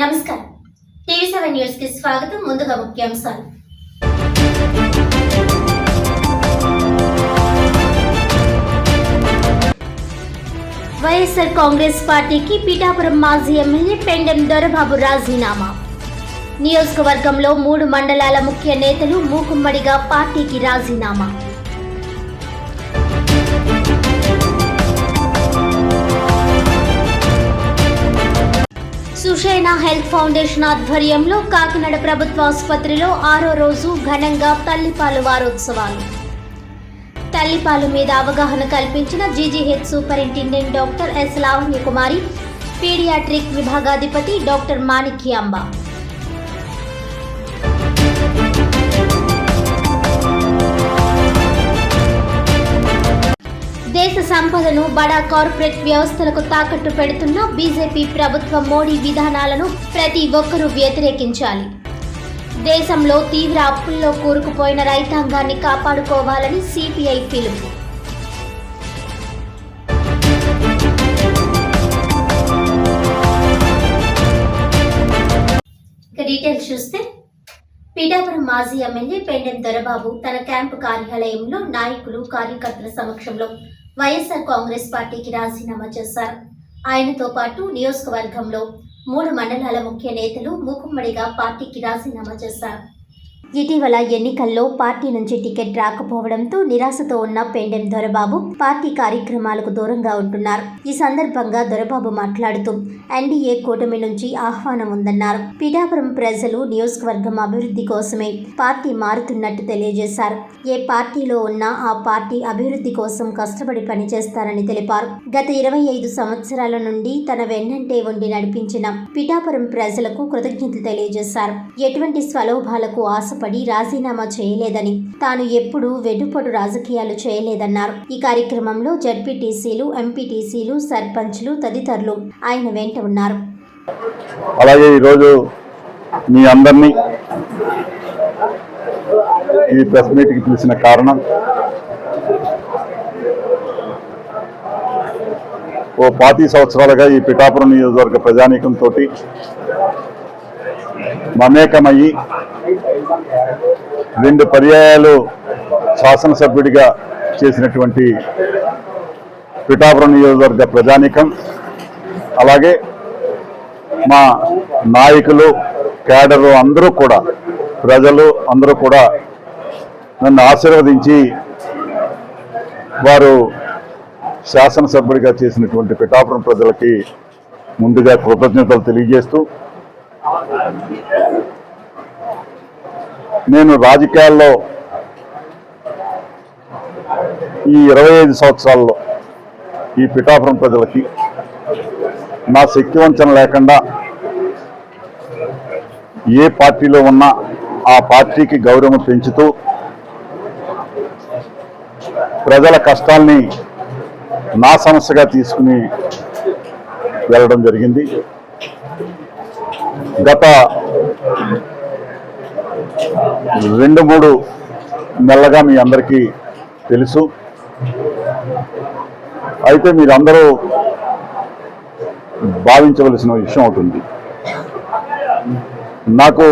నమస్కారం. TV seven న్యూస్కి స్వాగతం. ముందుగా ముఖ్యాంశాలు. వైఎస్ఆర్ కాంగ్రెస్ పార్టీకి పీఠాపురం మాజీ ఎమ్మెల్యే పెండెం దొరబాబు రాజీనామా. నియోజకవర్గంలో మూడు మండలాల ముఖ్య నేతలు మూకుమ్మడిగా పార్టీకి రాజీనామా. సుషేణ హెల్త్ ఫౌండేషన్ ఆధ్వర్యంలో కాకినాడ ప్రభుత్వ ఆసుపత్రిలో ఆరో రోజు ఘనంగా తల్లిపాలు వారోత్సవాలు. తల్లిపాలు మీద అవగాహన కల్పించిన GGH superintendent doctor S Lavanya Kumari paediatric విభాగాధిపతి doctor Manikyamba. దేశ సంపదను బడా కార్పొరేట్ వ్యవస్థలకు తాకట్టు పెడుతున్న బీజేపీ ప్రభుత్వ మోడీ విధానాలను ప్రతి ఒక్కరూ వ్యతిరేకించాలి. దేశంలో తీవ్ర అప్పుల్లో కూరుకుపోయిన రైతాంగాన్ని కాపాడుకోవాలని సిపిఐ పిలుపు. డీటెయిల్స్ చూస్తే పీఠాపురం మాజీ ఎమ్మెల్యే పెండెం దొరబాబు తన క్యాంపు కార్యాలయంలో నాయకులు కార్యకర్తల సమక్షంలో వైఎస్ఆర్ కాంగ్రెస్ పార్టీకి రాజీనామా చేశారు. ఆయనతో పాటు నియోజకవర్గంలో మూడు మండలాల ముఖ్య నేతలు మూకుమ్మడిగా పార్టీకి రాజీనామా చేశారు. ఇటీవల ఎన్నికల్లో పార్టీ నుంచి టికెట్ రాకపోవడంతో నిరాశతో ఉన్న పెండెం దొరబాబు పార్టీ కార్యక్రమాలకు దూరంగా ఉంటున్నారు. ఈ సందర్భంగా దొరబాబు మాట్లాడుతూ ఎన్డీఏ కూటమి నుంచి ఆహ్వానం ఉందన్నారు. పిఠాపురం ప్రజలు నియోజకవర్గం అభివృద్ధి కోసమే పార్టీ మారుతున్నట్టు తెలియజేశారు. ఏ పార్టీలో ఉన్నా ఆ పార్టీ అభివృద్ధి కోసం కష్టపడి పనిచేస్తారని తెలిపారు. గత ఇరవై ఐదు సంవత్సరాల నుండి తన వెన్నంటే ఉండి నడిపించిన పిఠాపురం ప్రజలకు కృతజ్ఞతలు తెలియజేశారు. ఎటువంటి స్వలోభాలకు ఆశపడి రాజీనామా చేయలేదని తాను ఎప్పుడూ వెన్నుపోటు రాజకీయాలు చేయలేదన్నారు. ఈ కార్యక్రమంలో జడ్పీటీసీలు ఎంపీటీసీలు సర్పంచ్లు తదితరులు ఆయన వెంట ఉన్నారు. అలాగే ఈరోజు మీ అందరినీ ఈ ప్రెస్ మీట్కి పిలిచిన కారణం ఓ పాతి సంవత్సరాలుగా ఈ పిఠాపురం నియోజకవర్గ ప్రజానీకంతో మమేకమయ్యి రెండు పర్యాయాలు శాసనసభ్యుడిగా చేసినటువంటి పిఠాపురం నియోజకవర్గ ప్రజానీకం అలాగే మా నాయకులు కేడర్లు అందరూ కూడా ప్రజలు అందరూ కూడా నన్ను ఆశీర్వదించి వారు శాసనసభ్యుడిగా చేసినటువంటి పిఠాపురం ప్రజలకి ముందుగా కృతజ్ఞతలు తెలియజేస్తూ నేను రాజకీయాల్లో ఈ ఇరవై ఐదు సంవత్సరాల్లో ఈ పిఠాపురం ప్రజలకి నా శక్తి వంచన లేకుండా ఏ పార్టీలో ఉన్నా ఆ పార్టీకి గౌరవం పెంచుతూ ప్రజల కష్టాల్ని నా సమస్యగా తీసుకుని వెళ్ళడం జరిగింది. గత రెండు మూడు నెలలుగా మీ అందరికీ తెలుసు. అయితే మీరందరూ భావించవలసిన విషయం అవుతుంది నాకు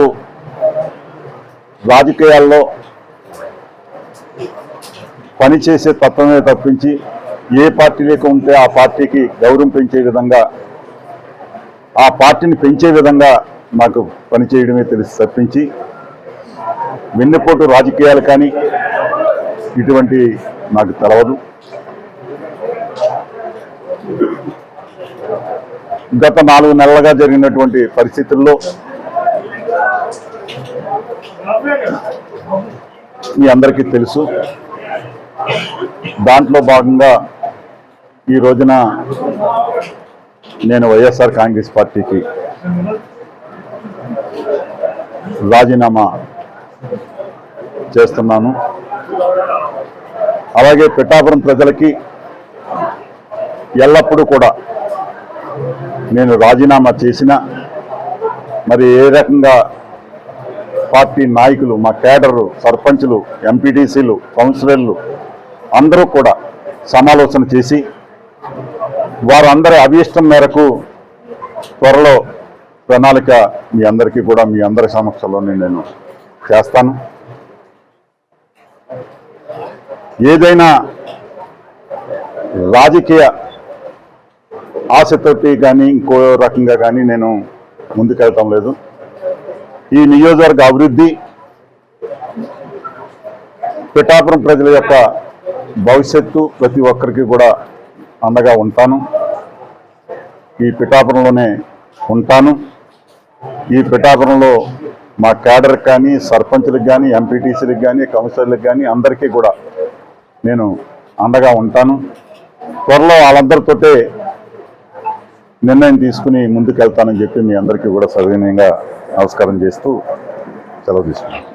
రాజకీయాల్లో పనిచేసే తత్వమే తప్పించి ఏ పార్టీలోకి ఉంటే ఆ పార్టీకి గౌరవం పెంచే విధంగా ఆ పార్టీని పెంచే విధంగా నాకు పనిచేయడమే తెలిసి తప్పించి వెన్నెపోటు రాజకీయాలు కానీ ఇటువంటి నాకు తెలవదు. గత నాలుగు నెలలుగా జరిగినటువంటి పరిస్థితుల్లో మీ అందరికీ తెలుసు. దాంట్లో భాగంగా ఈ రోజున నేను వైఎస్ఆర్ కాంగ్రెస్ పార్టీకి రాజీనామా చేస్తున్నాను. అలాగే పిఠాపురం ప్రజలకి ఎల్లప్పుడూ కూడా నేను రాజీనామా చేసిన మరి ఏ రకంగా పార్టీ నాయకులు మా కేడరు సర్పంచ్లు ఎంపీటీసీలు కౌన్సిలర్లు అందరూ కూడా సమాలోచన చేసి వారందరి అభీష్టం మేరకు త్వరలో ప్రణాళిక మీ అందరికీ కూడా మీ అందరి సమక్షంలోనే నేను చేస్తాను. ఏదైనా రాజకీయ ఆశతోటి కానీ ఇంకో రకంగా కానీ నేను ముందుకెళ్ళటం లేదు. ఈ నియోజకవర్గ అభివృద్ధి పిఠాపురం ప్రజల యొక్క భవిష్యత్తు ప్రతి ఒక్కరికి కూడా అండగా ఉంటాను. ఈ పిఠాపురంలోనే ఉంటాను. ఈ పిఠాపురంలో మా క్యాడర్ కానీ సర్పంచ్లకు కానీ ఎంపీటీసీలకు కానీ కౌన్సిలర్లకు కానీ అందరికీ కూడా నేను అండగా ఉంటాను. త్వరలో వాళ్ళందరితోటే నిర్ణయం తీసుకుని ముందుకెళ్తానని చెప్పి మీ అందరికీ కూడా సవినయంగా నమస్కారం చేస్తూ సెలవు తీసుకున్నాను.